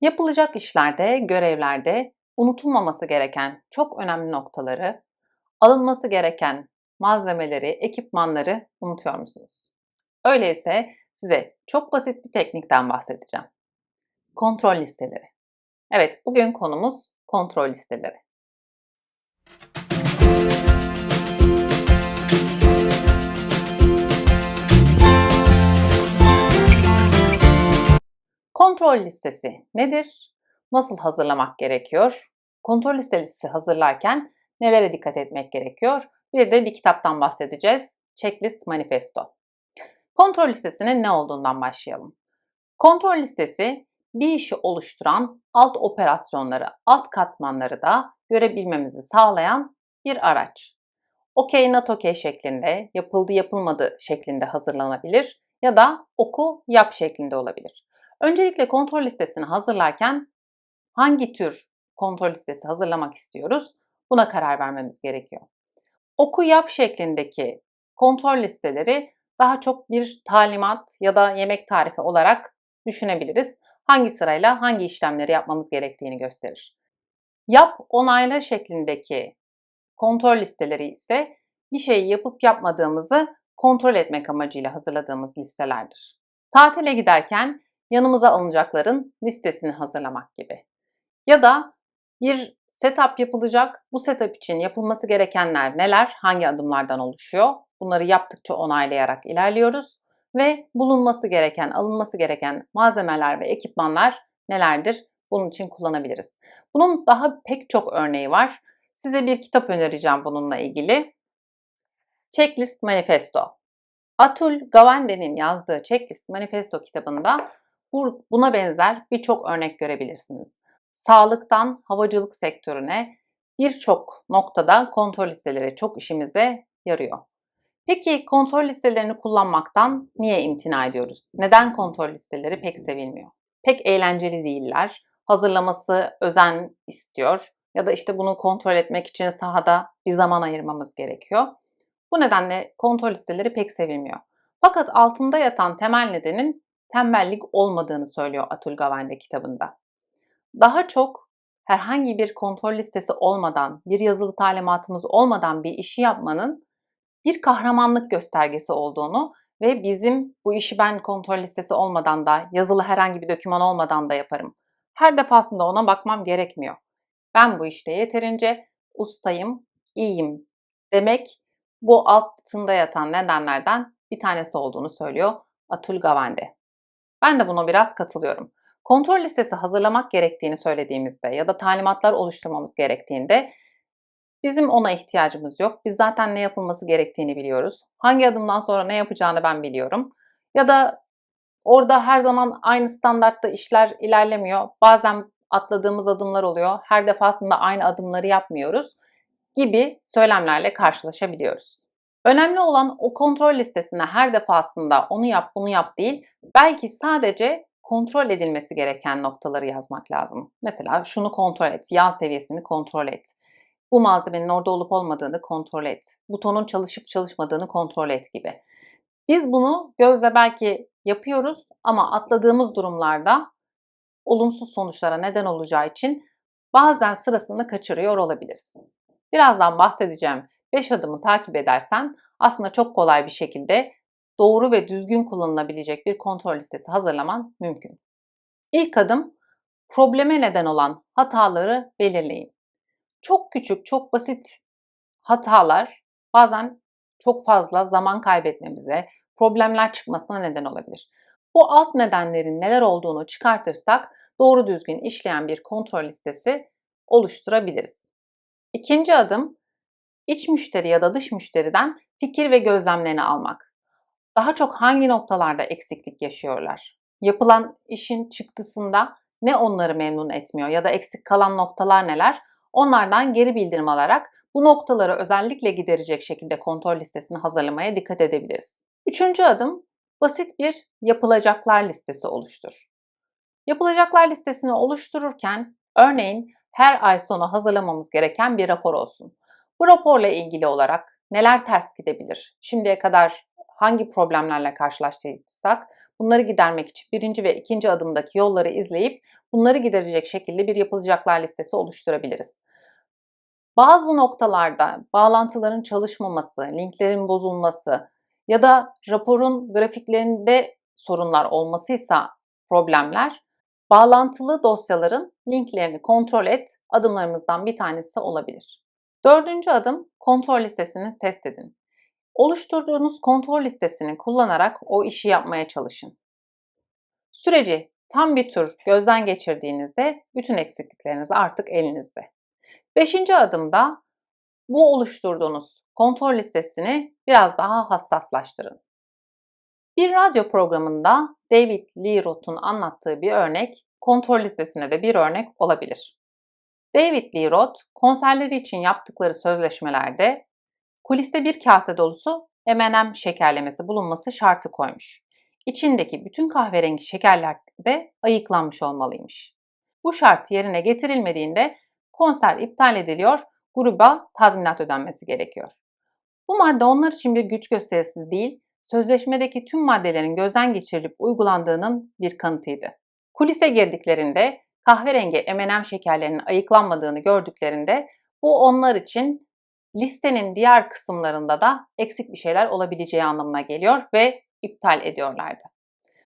Yapılacak işlerde, görevlerde unutulmaması gereken çok önemli noktaları, alınması gereken malzemeleri, ekipmanları unutuyor musunuz? Öyleyse size çok basit bir teknikten bahsedeceğim. Kontrol listeleri. Evet, bugün konumuz kontrol listeleri. Kontrol listesi nedir? Nasıl hazırlamak gerekiyor? Kontrol listesi hazırlarken nelere dikkat etmek gerekiyor? Bir de bir kitaptan bahsedeceğiz. Checklist Manifesto. Kontrol listesinin ne olduğundan başlayalım. Kontrol listesi bir işi oluşturan alt operasyonları, alt katmanları da görebilmemizi sağlayan bir araç. Okey not okey şeklinde, yapıldı yapılmadı şeklinde hazırlanabilir ya da oku yap şeklinde olabilir. Öncelikle kontrol listesini hazırlarken hangi tür kontrol listesi hazırlamak istiyoruz? Buna karar vermemiz gerekiyor. Oku yap şeklindeki kontrol listeleri daha çok bir talimat ya da yemek tarifi olarak düşünebiliriz. Hangi sırayla hangi işlemleri yapmamız gerektiğini gösterir. Yap onayla şeklindeki kontrol listeleri ise bir şeyi yapıp yapmadığımızı kontrol etmek amacıyla hazırladığımız listelerdir. Tatile giderken yanımıza alınacakların listesini hazırlamak gibi. Ya da bir setup yapılacak. Bu setup için yapılması gerekenler neler? Hangi adımlardan oluşuyor? Bunları yaptıkça onaylayarak ilerliyoruz ve bulunması gereken, alınması gereken malzemeler ve ekipmanlar nelerdir? Bunun için kullanabiliriz. Bunun daha pek çok örneği var. Size bir kitap önereceğim bununla ilgili. Checklist Manifesto. Atul Gawande'nin yazdığı Checklist Manifesto kitabında buna benzer birçok örnek görebilirsiniz. Sağlıktan havacılık sektörüne birçok noktada kontrol listeleri çok işimize yarıyor. Peki kontrol listelerini kullanmaktan niye imtina ediyoruz? Neden kontrol listeleri pek sevilmiyor? Pek eğlenceli değiller. Hazırlaması özen istiyor ya da işte bunu kontrol etmek için sahada bir zaman ayırmamız gerekiyor. Bu nedenle kontrol listeleri pek sevilmiyor. Fakat altında yatan temel nedenin tembellik olmadığını söylüyor Atul Gawande kitabında. Daha çok herhangi bir kontrol listesi olmadan, bir yazılı talimatımız olmadan bir işi yapmanın bir kahramanlık göstergesi olduğunu ve bizim bu işi ben kontrol listesi olmadan da, yazılı herhangi bir doküman olmadan da yaparım. Her defasında ona bakmam gerekmiyor. Ben bu işte yeterince ustayım, iyiyim demek bu altında yatan nedenlerden bir tanesi olduğunu söylüyor Atul Gawande. Ben de buna biraz katılıyorum. Kontrol listesi hazırlamak gerektiğini söylediğimizde ya da talimatlar oluşturmamız gerektiğinde bizim ona ihtiyacımız yok. Biz zaten ne yapılması gerektiğini biliyoruz. Hangi adımdan sonra ne yapacağını ben biliyorum. Ya da orada her zaman aynı standartta işler ilerlemiyor. Bazen atladığımız adımlar oluyor. Her defasında aynı adımları yapmıyoruz gibi söylemlerle karşılaşabiliyoruz. Önemli olan o kontrol listesine her defasında onu yap bunu yap değil, belki sadece kontrol edilmesi gereken noktaları yazmak lazım. Mesela şunu kontrol et, yağ seviyesini kontrol et. Bu malzemenin orada olup olmadığını kontrol et. Butonun çalışıp çalışmadığını kontrol et gibi. Biz bunu gözle belki yapıyoruz ama atladığımız durumlarda olumsuz sonuçlara neden olacağı için bazen sırasını kaçırıyor olabiliriz. Birazdan bahsedeceğim 5 adımı takip edersen aslında çok kolay bir şekilde doğru ve düzgün kullanılabilecek bir kontrol listesi hazırlaman mümkün. İlk adım probleme neden olan hataları belirleyin. Çok küçük, çok basit hatalar bazen çok fazla zaman kaybetmemize, problemler çıkmasına neden olabilir. Bu alt nedenlerin neler olduğunu çıkartırsak doğru düzgün işleyen bir kontrol listesi oluşturabiliriz. İkinci adım iç müşteri ya da dış müşteriden fikir ve gözlemlerini almak. Daha çok hangi noktalarda eksiklik yaşıyorlar? Yapılan işin çıktısında ne onları memnun etmiyor ya da eksik kalan noktalar neler? Onlardan geri bildirim alarak bu noktaları özellikle giderecek şekilde kontrol listesini hazırlamaya dikkat edebiliriz. Üçüncü adım basit bir yapılacaklar listesi oluştur. Yapılacaklar listesini oluştururken örneğin her ay sonu hazırlamamız gereken bir rapor olsun. Bu raporla ilgili olarak neler ters gidebilir? Şimdiye kadar hangi problemlerle karşılaştıysak bunları gidermek için birinci ve ikinci adımdaki yolları izleyip bunları giderecek şekilde bir yapılacaklar listesi oluşturabiliriz. Bazı noktalarda bağlantıların çalışmaması, linklerin bozulması ya da raporun grafiklerinde sorunlar olmasıysa problemler, bağlantılı dosyaların linklerini kontrol et adımlarımızdan bir tanesi olabilir. Dördüncü adım kontrol listesini test edin. Oluşturduğunuz kontrol listesini kullanarak o işi yapmaya çalışın. Süreci tam bir tur gözden geçirdiğinizde bütün eksiklikleriniz artık elinizde. Beşinci adımda bu oluşturduğunuz kontrol listesini biraz daha hassaslaştırın. Bir radyo programında David Lee Roth'un anlattığı bir örnek kontrol listesine de bir örnek olabilir. David Lee Roth konserleri için yaptıkları sözleşmelerde kuliste bir kase dolusu M&M şekerlemesi bulunması şartı koymuş. İçindeki bütün kahverengi şekerler de ayıklanmış olmalıymış. Bu şart yerine getirilmediğinde konser iptal ediliyor, gruba tazminat ödenmesi gerekiyor. Bu madde onlar için bir güç gösterisi değil, sözleşmedeki tüm maddelerin gözden geçirilip uygulandığının bir kanıtıydı. Kulise girdiklerinde kahverengi M&M şekerlerinin ayıklanmadığını gördüklerinde bu onlar için listenin diğer kısımlarında da eksik bir şeyler olabileceği anlamına geliyor ve iptal ediyorlardı.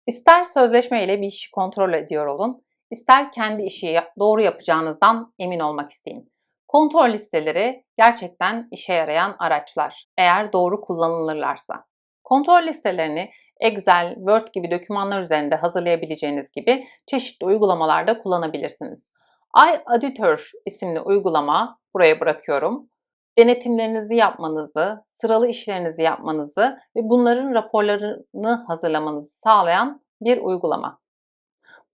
İster sözleşme ile bir işi kontrol ediyor olun, ister kendi işi doğru yapacağınızdan emin olmak isteyin. Kontrol listeleri gerçekten işe yarayan araçlar eğer doğru kullanılırlarsa. Kontrol listelerini Excel, Word gibi dokümanlar üzerinde hazırlayabileceğiniz gibi çeşitli uygulamalarda kullanabilirsiniz. iAuditor isimli uygulama buraya bırakıyorum. Denetimlerinizi yapmanızı, sıralı işlerinizi yapmanızı ve bunların raporlarını hazırlamanızı sağlayan bir uygulama.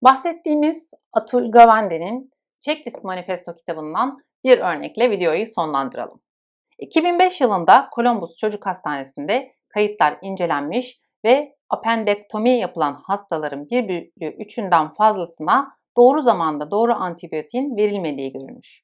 Bahsettiğimiz Atul Gavande'nin Checklist Manifesto kitabından bir örnekle videoyu sonlandıralım. 2005 yılında Columbus Çocuk Hastanesi'nde kayıtlar incelenmiş ve apendektomi yapılan hastaların bir bölü üçünden fazlasına doğru zamanda doğru antibiyotiğin verilmediği görülmüş.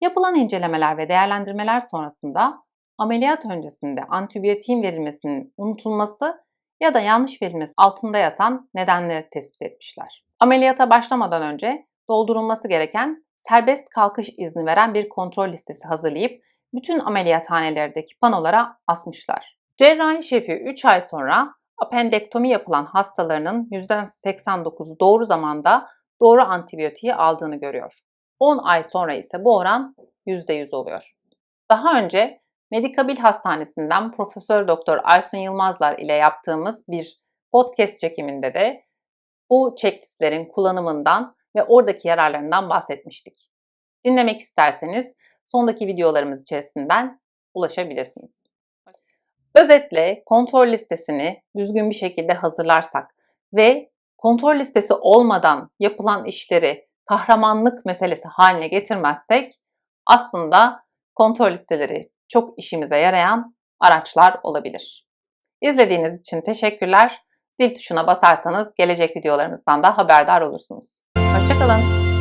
Yapılan incelemeler ve değerlendirmeler sonrasında ameliyat öncesinde antibiyotiğin verilmesinin unutulması ya da yanlış verilmesi altında yatan nedenleri tespit etmişler. Ameliyata başlamadan önce doldurulması gereken serbest kalkış izni veren bir kontrol listesi hazırlayıp bütün ameliyathanelerdeki panolara asmışlar. Cerrahi şefi 3 ay sonra apendektomi yapılan hastalarının %89'u doğru zamanda doğru antibiyotiği aldığını görüyor. 10 ay sonra ise bu oran %100 oluyor. Daha önce Medikabil Hastanesi'nden Profesör Doktor Aysun Yılmazlar ile yaptığımız bir podcast çekiminde de bu checklistlerin kullanımından ve oradaki yararlarından bahsetmiştik. Dinlemek isterseniz sondaki videolarımız içerisinden ulaşabilirsiniz. Özetle kontrol listesini düzgün bir şekilde hazırlarsak ve kontrol listesi olmadan yapılan işleri kahramanlık meselesi haline getirmezsek aslında kontrol listeleri çok işimize yarayan araçlar olabilir. İzlediğiniz için teşekkürler. Zil tuşuna basarsanız gelecek videolarımızdan da haberdar olursunuz. Hoşçakalın.